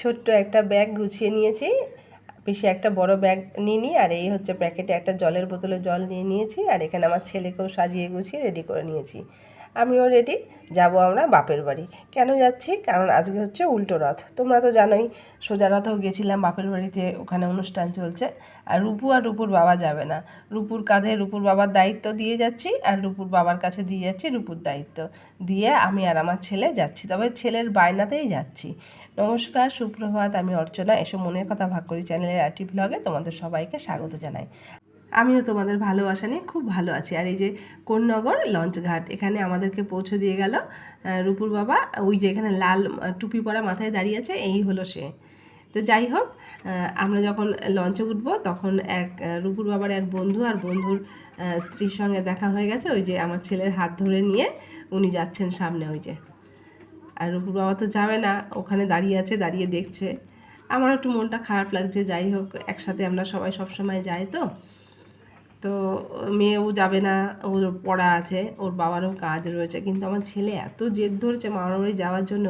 ছোট্ট একটা ব্যাগ গুছিয়ে নিয়েছি। পিসে একটা বড় ব্যাগ নিয়ে নিই আর এই হচ্ছে প্যাকেটে একটা জলের বোতলে জল নিয়ে নিয়েছি আর এখানে আমার ছেলেকেও সাজিয়ে গুছিয়ে রেডি করে নিয়েছি। আমিও রেডি যাব আমরা বাপের বাড়ি। কেন যাচ্ছি? কারণ আজকে হচ্ছে উল্টো রথ। তোমরা তো জানোই, সোজা রথেও গেছিলাম বাপের বাড়িতে, ওখানে অনুষ্ঠান চলছে। আর রূপু আর রূপুর বাবা যাবে না। রূপুর কাঁধে রূপুর বাবার দায়িত্ব দিয়ে যাচ্ছি আর রূপুর বাবার কাছে দিয়ে যাচ্ছি রূপুর দায়িত্ব। দিয়ে আমি আর আমার ছেলে যাচ্ছি, তবে ছেলের বায়নাতেই যাচ্ছি। নমস্কার, সুপ্রভাত, আমি অর্চনা। এসব মনের কথা ভাগ করি চ্যানেলের আরটি ব্লগে তোমাদের সবাইকে স্বাগত জানাই। আমিও তোমাদের ভালোবাসা নিয়ে খুব ভালো আছি। আর এই যে কোন্নগর লঞ্চ ঘাট এখানে আমাদেরকে পৌঁছে দিয়ে গেল রূপুর বাবা। ওই যে এখানে লাল টুপি পরা মাথায় দাঁড়িয়ে আছে, এই হলো সে। তো যাই হোক আমরা যখন লঞ্চে উঠবো, তখন এক রূপুর বাবার এক বন্ধু আর বন্ধুর স্ত্রীর সঙ্গে দেখা হয়ে গেছে। ওই যে আমার ছেলের হাত ধরে নিয়ে উনি যাচ্ছেন সামনে, ওই যে। আর রূপুর বাবা তো যাবে না ওখানে দাঁড়িয়ে আছে, দাঁড়িয়ে দেখছে। আমার একটু মনটা খারাপ লাগছে, যাই হোক, একসাথে আমরা সবাই সব সময় যাই তো। তো মেয়েও যাবে না, ওর পড়া আছে, ওর বাবারও কাজ রয়েছে, কিন্তু আমার ছেলে এত জেদ ধরছে মামার বাড়ি যাওয়ার জন্য,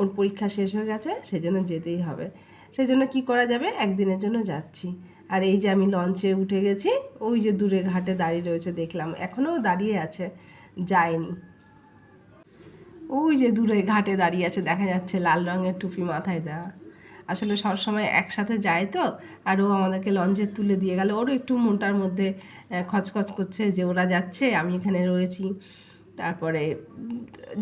ওর পরীক্ষা শেষ হয়ে গেছে, সেজন্য যেতেই হবে। সেই জন্য কী করা যাবে? একদিনের জন্য যাচ্ছি। আর এই যে আমি লঞ্চে উঠে গেছি, ওই যে দূরে ঘাটে দাঁড়িয়ে রয়েছে, দেখলাম। এখনও দাঁড়িয়ে আছে, যায়নি। ওই যে দূরে ঘাটে দাঁড়িয়ে আছে, দেখা যাচ্ছে লাল রঙের টুপি মাথায় দেওয়া। আসলে সবসময় একসাথে যায় তো, আর ও আমাদেরকে লঞ্চে তুলে দিয়ে গেল। ওরও একটু মনটার মধ্যে খচখচ করছে যে ওরা যাচ্ছে, আমি এখানে রয়েছি। তারপরে,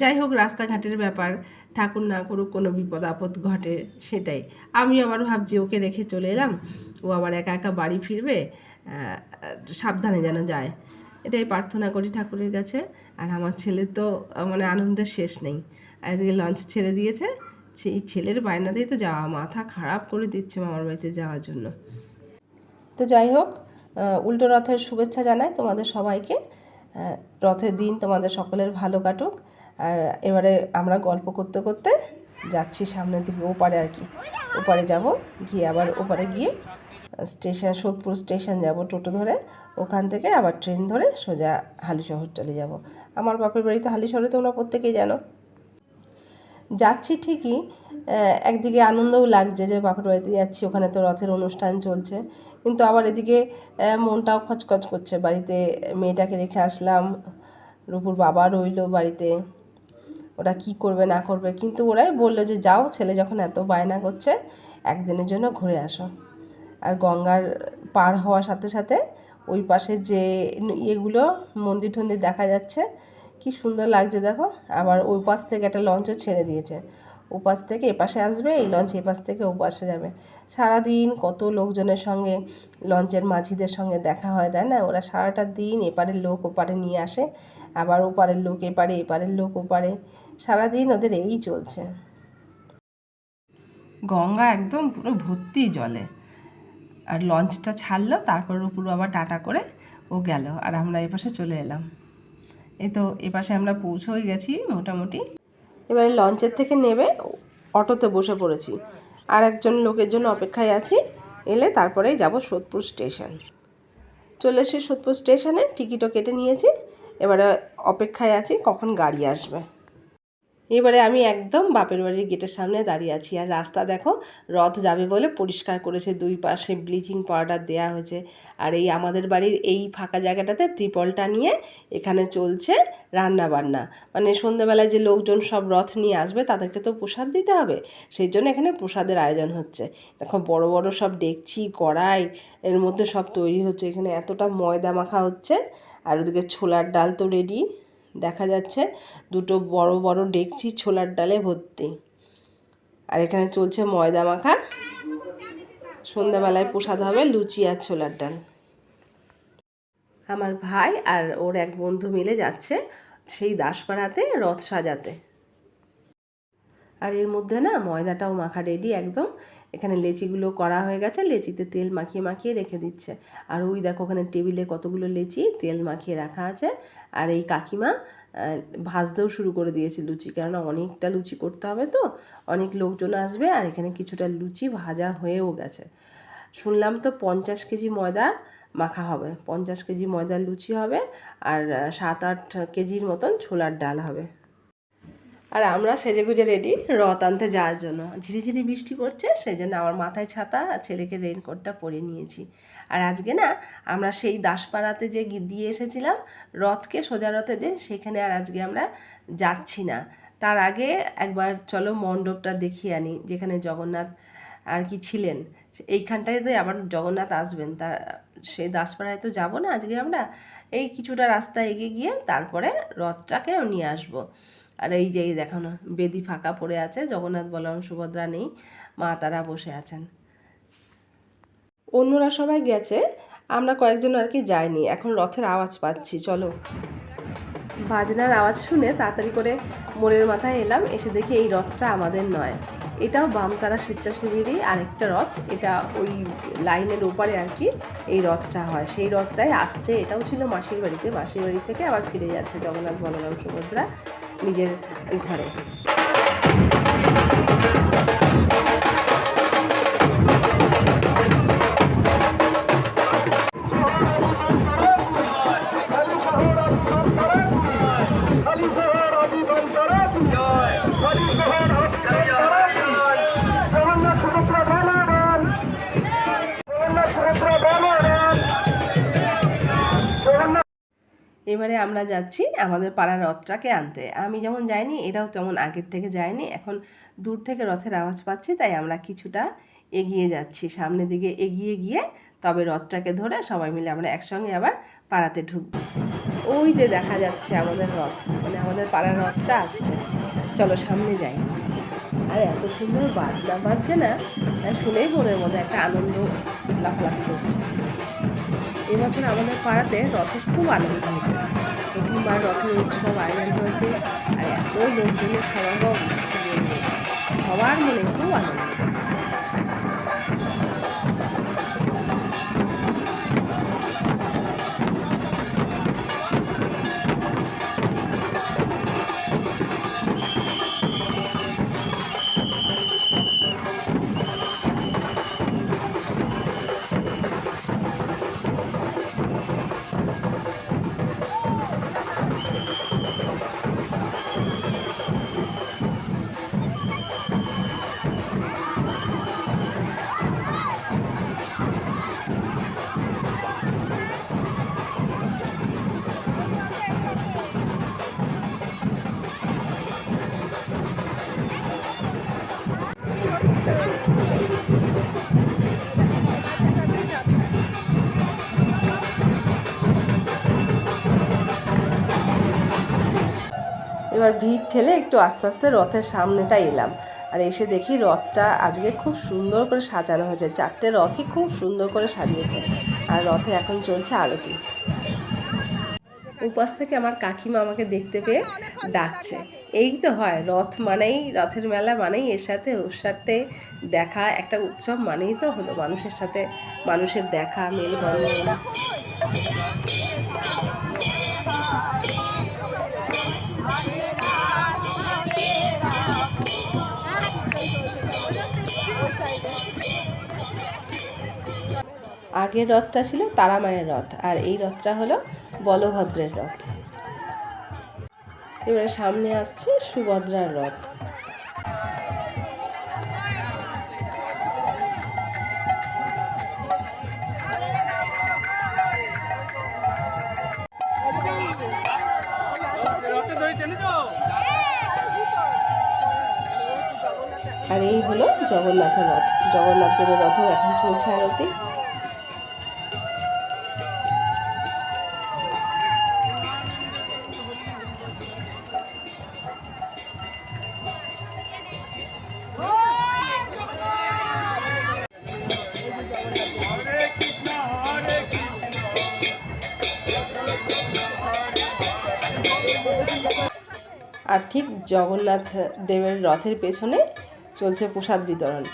যাই হোক, রাস্তাঘাটের ব্যাপার, ঠাকুর না করুক, কোনো বিপদ আপদ ঘটে সেটাই। আমি আবার ভাবছি, ওকে রেখে চলে এলাম। ও আবার একা একা বাড়ি ফিরবে সাবধানে যেন যায়। এটাই প্রার্থনা করি ঠাকুরের কাছে। আর আমার ছেলে তো মানে আনন্দের শেষ নেই। আর এদিকে লঞ্চ ছেড়ে দিয়েছে। সেই ছেলের বায়নাতেই তো যাওয়া, মাথা খারাপ করে দিচ্ছে মামার বাড়িতে যাওয়ার জন্য। তো যাই হোক উল্টো রথের শুভেচ্ছা জানাই তোমাদের সবাইকে। রথের দিন তোমাদের সকলের ভালো কাটুক। আর এবারে আমরা গল্প করতে করতে যাচ্ছি সামনের দিকে, ওপারে আর কি। ওপারে যাব, গিয়ে আবার ওপারে গিয়ে স্টেশন সোদপুর স্টেশন যাব টোটো ধরে। ওখান থেকে আবার ট্রেন ধরে সোজা হালিশহর চলে যাব। আমার বাপের বাড়ি তো হালিশহরে তোমরা প্রত্যেকেই জানো। যাচ্ছি ঠিকই একদিকে আনন্দও লাগছে যে বাপের বাড়িতে যাচ্ছি, ওখানে তো রথের অনুষ্ঠান চলছে। কিন্তু আবার এদিকে মনটাও খচখচ করছে। বাড়িতে মেয়েটাকে রেখে আসলাম, রূপুর বাবা রইল বাড়িতে। ওরা কি করবে, না করবে? কিন্তু ওরাই বলল যে, যাও, ছেলে যখন এত বায়না করছে, একদিনের জন্য ঘুরে আসো। আর গঙ্গার পার হওয়ার সাথে সাথে ওই পাশে যে ইয়েগুলো মন্দির টন্দির দেখা যাচ্ছে, কি সুন্দর লাগছে দেখো। আবার ওই পাশ থেকে একটা লঞ্চও ছেড়ে দিয়েছে। ও পাশ থেকে এপাশে আসবে, এই লঞ্চ এপাশ থেকে ও পাশে যাবে। সারাদিন কত লোকজনের সঙ্গে, লঞ্চের মাঝিদের সঙ্গে দেখা হয়, তাই না? ওরা সারাটা দিন এপারের লোক ওপারে নিয়ে আসে, আবার ওপারের লোক এপারে, এপারের লোক ওপারে। সারাদিন ওদের এই চলছে। গঙ্গা একদম পুরো ভর্তি জলে। আর লঞ্চটা ছাড়লো, তারপর উপর আবার টাটা করে ও গেল আর আমরা এপাশে চলে এলাম। এই তো এপাশে আমরা পৌঁছেই গেছি মোটামুটি। এবারে লঞ্চের থেকে নেবে, অটোতে বসে পড়েছি। আর একজন লোকের জন্য অপেক্ষায় আছি, এলে তারপরেই যাব সোদপুর স্টেশন। চলে এসে সোদপুর স্টেশনে টিকিটও কেটে নিয়েছি, এবারে অপেক্ষায় আছি কখন গাড়ি আসবে। এবারে আমি একদম বাপের বাড়ির গেটের সামনে দাঁড়িয়ে আছি। আর রাস্তা দেখো, রথ যাবে বলে পরিষ্কার করেছে। দুই পাশে ব্লিচিং পাউডার দেওয়া হয়েছে। আর এই আমাদের বাড়ির এই ফাঁকা জায়গাটাতে ত্রিপলটা নিয়ে এখানে চলছে রান্না বান্না মানে সন্ধ্যেবেলায় যে লোকজন সব রথ নিয়ে আসবে, তাদেরকে তো প্রসাদ দিতে হবে। সেই জন্য এখানে প্রসাদের আয়োজন হচ্ছে। দেখো, বড় বড় সব ডেকচি, কড়াই, এর মধ্যে সব তৈরি হচ্ছে। এখানে এতটা ময়দা মাখা হচ্ছে। আর ওদিকে ছোলার ডাল তো রেডি দেখা যাচ্ছে, দুটো বড় বড় ডেকচি ছোলার ডালে ভর্তি। আর এখানে চলছে ময়দা মাখা। সন্ধ্যাবেলায় প্রসাদ হবে লুচি আর ছোলার ডাল। আমার ভাই আর ওর এক বন্ধু মিলে যাচ্ছে সেই দাসপাড়াতে রথ সাজাতে। আর এর মধ্যে না ময়দাটাও মাখা রেডি একদম। এখানে লেচিগুলো করা হয়ে গেছে, লেচিতে তেল মাখিয়ে মাখিয়ে রেখে দিচ্ছে। আর ওই দেখো ওখানে টেবিলে কতগুলো লেচি, তেল মাখিয়ে রাখা আছে। আর এই কাকিমা ভাজতেও শুরু করে দিয়েছে লুচি, কেননা অনেকটা লুচি করতে হবে তো। অনেক লোকজন আসবে আর এখানে কিছুটা লুচি ভাজা হয়েও গেছে। শুনলাম তো পঞ্চাশ কেজি ময়দা মাখা হবে, পঞ্চাশ কেজি ময়দার লুচি হবে। আর সাত আট কেজির মতন ছোলার ডাল হবে। আর আমরা সেজে গুজে রেডি রথ আনতে যাওয়ার জন্য। ঝিরিঝিরি বৃষ্টি পড়ছে সেই জন্য আমার মাথায় ছাতা, আর ছেলেকে রেনকোটটা পরে নিয়েছি। আর আজকে না, আমরা সেই দাসপাড়াতে যে দিয়ে এসেছিলাম, রথকে সোজা রথে দিন সেখানে আর আজকে আমরা যাচ্ছি না। তার আগে একবার চলো মণ্ডপটা দেখিয়ে আনি, যেখানে জগন্নাথ আর কি ছিলেন। এইখানটাতে আবার জগন্নাথ আসবেন। তা, সেই দাসপাড়ায় তো যাব না আজকে আমরা। এই কিছুটা রাস্তা এগিয়ে গিয়ে তারপরে রথটাকে নিয়ে আসব। আর এই যে দেখো না, বেদি ফাঁকা পড়ে আছে, জগন্নাথ বলরাম, সুভদ্রা নেই, মা তারা বসে আছেন। অন্যরা সবাই গেছে, আমরা কয়েকজন আর কি যাইনি, এখন রথের আওয়াজ পাচ্ছি, চলো। বাজনার আওয়াজ শুনে তাড়াতাড়ি করে মোড়ের মাথায় এলাম, এসে দেখি এই রথটা আমাদের নয়। এটাও বামতারা স্বেচ্ছাসেবীরই আরেকটা রথ, এটা ওই লাইনের ওপারে আর কি এই রথটা হয়। সেই রথটাই আসছে, এটাও ছিল মাসির বাড়িতে, মাসির বাড়ি থেকে আবার ফিরে যাচ্ছে জগন্নাথ, বলরাম, সুভদ্রা। নিজের ঘরে। এবারে আমরা যাচ্ছি আমাদের পাড়ার রথটাকে আনতে। আমি যেমন যাইনি, এটাও তেমন আগের থেকে যায়নি এখন দূর থেকে রথের আওয়াজ পাচ্ছি, তাই আমরা কিছুটা এগিয়ে যাচ্ছি। সামনের দিকে এগিয়ে গিয়ে তবে রথটাকে ধরে সবাই মিলে আমরা একসঙ্গে আবার পাড়াতে ঢুকবো। ওই যে দেখা যাচ্ছে আমাদের রথ মানে আমাদের পাড়ার রথটা আসছে। চলো সামনে যাই। আর এত সুন্দর বাজনা বাজছে না? শুনেই মনের মধ্যে একটা আনন্দ লাফালাফি করছে। এবছর আমাদের পাড়াতে রথের খুব আনন্দ হয়েছে প্রথমবার রথের উৎসব আয়োজন হয়েছে, আর এত লোকজনের সমাগম। সবার মনে খুব আনন্দ এবার ভিড় ঠেলে একটু আস্তে আস্তে রথের সামনেটা এলাম। আর এসে দেখি রথটা আজকে খুব সুন্দর করে সাজানো হয়েছে। চারটে রথই খুব সুন্দর করে সাজিয়েছে। আর রথে এখন চলছে আরতি। উপাস থেকে আমার কাকিমা আমাকে দেখতে পেয়ে ডাকছে। এই তো হয়, রথ মানেই, রথের মেলা মানেই এর সাথে, ওর সাথে দেখা, একটা উৎসব মানেই তো হলো মানুষের সাথে, মানুষের দেখা, মেলবন্ধন। আগের রথটা ছিল তারা মায়ের রথ, আর এই রথটা হলো বলভদ্রের রথ। এবারে সামনে আসছে সুভদ্রার রথ। আর এই হলো জগন্নাথের রথ। জগন্নাথ দেবের রথও এখন চলছে আরতি। জগন্নাথ দেবের রথের পেছনে চলছে প্রসাদ বিতরণ।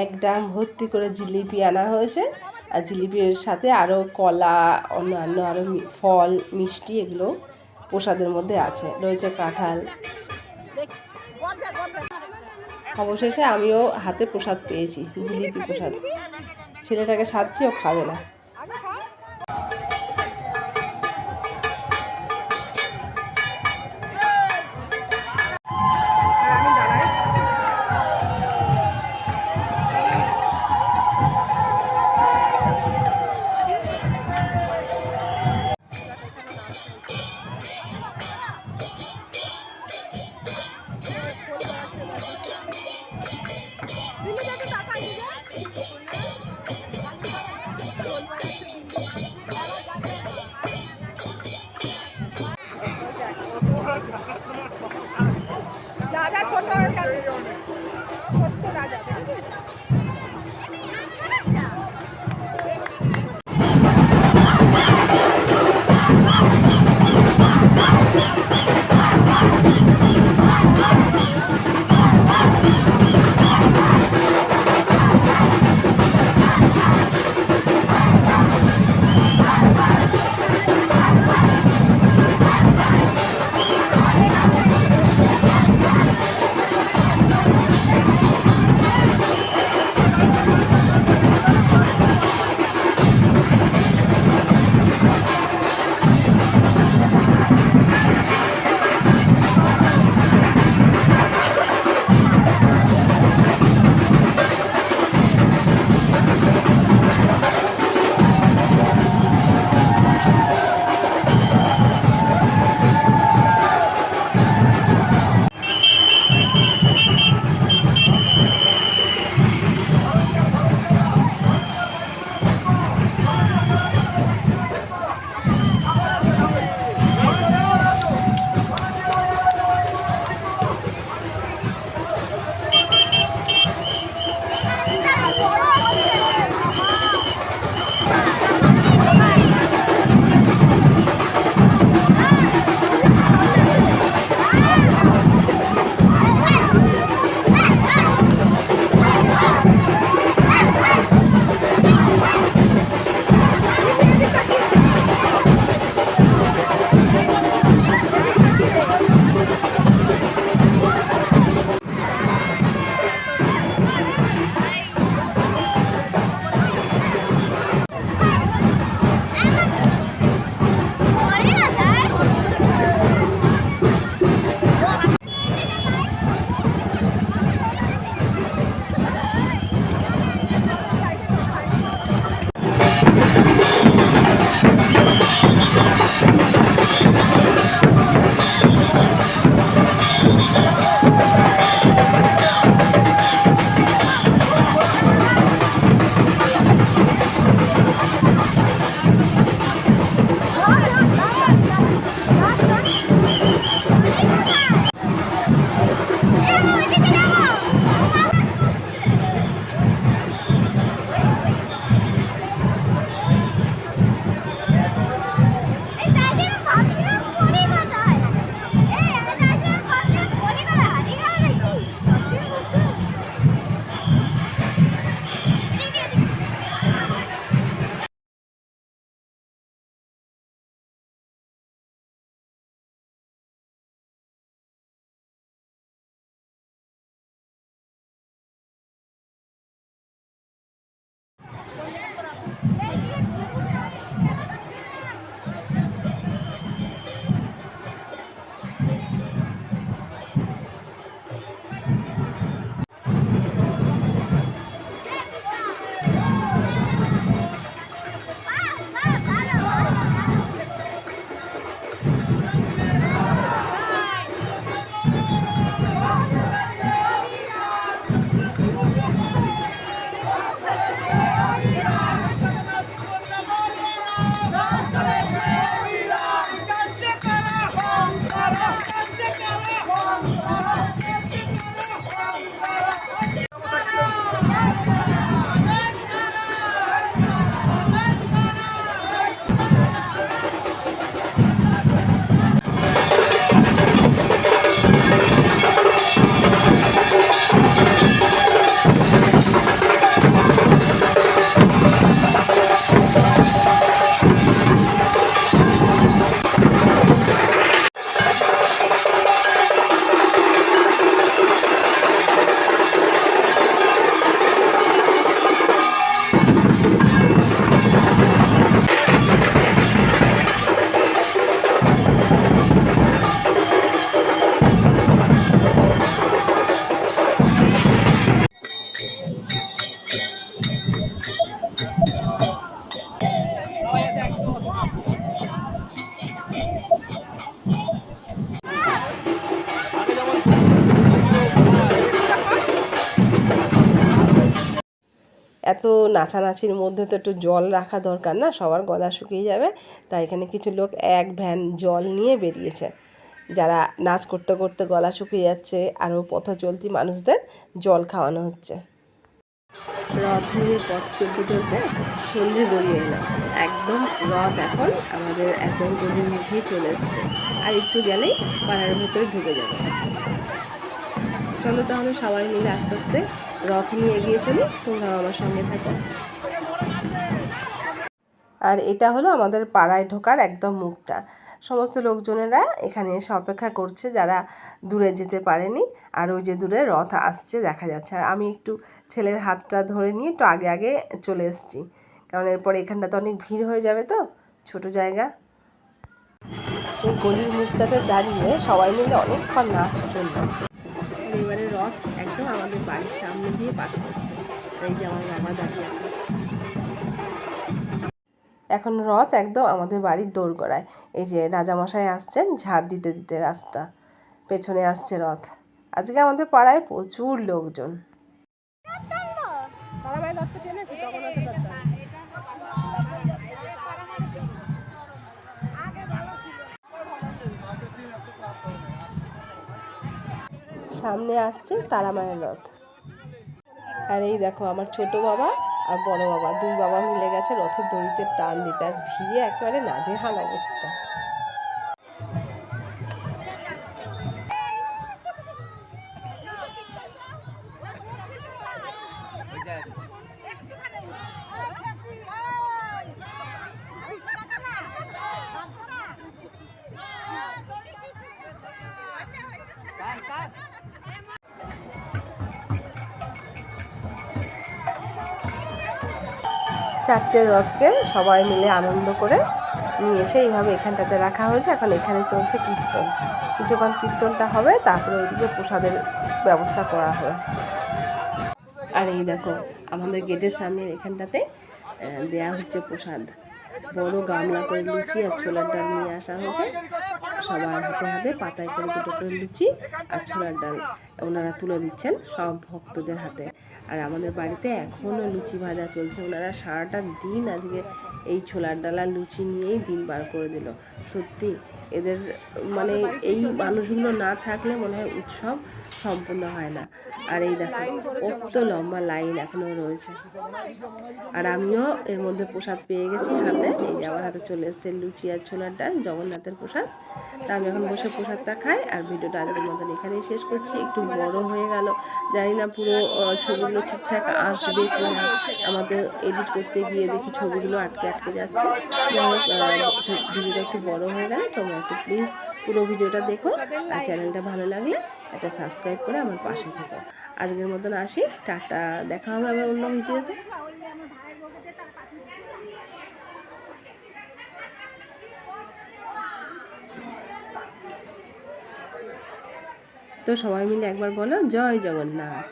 এক ডাম ভর্তি করে জিলিপি আনা হয়েছে। আর জিলিপির সাথে আরও কলা, অন্যান্য আরও ফল, মিষ্টি এগুলো প্রসাদের মধ্যে আছে। রয়েছে কাঁঠাল। অবশেষে আমিও হাতে প্রসাদ পেয়েছি, জিলিপি প্রসাদ। ছেলেটাকে সাজছি ও খাবে না। নাচানাচির মধ্যে তো একটু জল রাখা দরকার না, সবার গলা শুকিয়ে যাবে। তাই এখানে কিছু লোক এক ভ্যান জল নিয়ে বেরিয়েছে। যারা নাচ করতে করতে গলা শুকিয়ে যাচ্ছে আরও পথ চলতি মানুষদের জল খাওয়ানো হচ্ছে। রথ নিয়ে পথ চলতে চলতে সন্ধে গড়িয়ে এলো একদম রথ এখন আমাদের একদম গলির মধ্যেই চলে এসছে। আর একটু গেলেই পাড়ার ভেতরে ঢুকে যাবে। চলো তাহলে সবাই মিলে আস্তে আস্তে রথ নিয়ে এগিয়ে চলি, তোমরাও আমার সঙ্গে থাকো। আর এটা হলো আমাদের পাড়ায় ঢোকার একদম মুখটা। সমস্ত লোকজনেরা এখানে এসে অপেক্ষা করছে যারা দূরে যেতে পারেনি, আর ওই যে দূরে রথ আসছে দেখা যাচ্ছে। আর আমি একটু ছেলের হাতটা ধরে নিয়ে একটু আগে আগে চলে এসেছি, কারণ এরপর এখানটাতে অনেক ভিড় হয়ে যাবে তো, ছোট জায়গা। এই গলির মুখটাতে দাঁড়িয়ে সবাই মিলে অনেকক্ষণ নাচ চলল। রথ একদম আমাদের বাড়ির সামনে দিয়ে পাশ করছে। এই যে আমার বাবা দাঁড়িয়ে আছে। এখন রথ একদম আমাদের বাড়ির দৌড় দোরগোড়ায়। এই যে রাজামশাই আসছেন, ঝাড় দিতে দিতে রাস্তা। পেছনে আসছে রথ। আজকে আমাদের পাড়ায় প্রচুর লোকজন। সামনে আসছে তারামায়ের রথ। আর এই দেখো আমার ছোট বাবা আর বড় বাবা, দুই বাবা মিলে গেছে রথের দড়িতে টান দিতে। আর ভিড়ে একেবারে নাজেহাল অবস্থা। চারটে রথকে সবাই মিলে আনন্দ করে নিয়ে এসে এইভাবে এখানটাতে রাখা হয়েছে। এখন এখানে চলছে কীর্তন। কিছুক্ষণ কীর্তনটা হবে, তারপরে ওইদিকে প্রসাদের ব্যবস্থা করা হবে। আর এই দেখো, আমাদের গেটের সামনের এখানটাতে দেয়া হচ্ছে প্রসাদ। বড় গামলা করে লুচি আর ছোলার ডাল নিয়ে আসা হয়েছে। সবার হাতে হাতে পাতায় করে দুটো করে লুচি আর ছোলার ডাল ওনারা তুলে দিচ্ছেন সব ভক্তদের হাতে। আর আমাদের বাড়িতে এখনও লুচি ভাজা চলছে। ওনারা সারাটা দিন আজকে এই ছোলার ডাল আর লুচি নিয়েই দিন বার করে দিল। সত্যি, এদের মানে এই মানুষগুলো না থাকলে মনে হয় উৎসব সম্পূর্ণ হয় না। আর এই দেখো, কত লম্বা লাইন এখনও রয়েছে। আর আমিও এর মধ্যে প্রসাদ পেয়ে গেছি হাতে। এই যে আমার হাতে চলে এসেছে লুচি আর ছোলার ডাল, জগন্নাথের প্রসাদ। তা আমি এখন বসে প্রসাদটা খাই আর ভিডিওটা আজকের মতন এখানেই শেষ করছি। একটু বড় হয়ে গেল। জানি না পুরো ছবিগুলো ঠিকঠাক আসবে কি না আমাদের এডিট করতে গিয়ে দেখি ছবিগুলো আটকে আটকে যাচ্ছে। ভিডিওটা একটু বড় হয়ে গেল। তোমরা একটু প্লিজ পুরো ভিডিওটা দেখো। আর চ্যানেলটা ভালো লাগলে একটা সাবস্ক্রাইব করে আমার পাশে থেকো। আজকের মতন আসি, টাটা, দেখা হবে আবার অন্য ভিডিওতে। তো সবাই মিলে একবার বলো, জয় জগন্নাথ।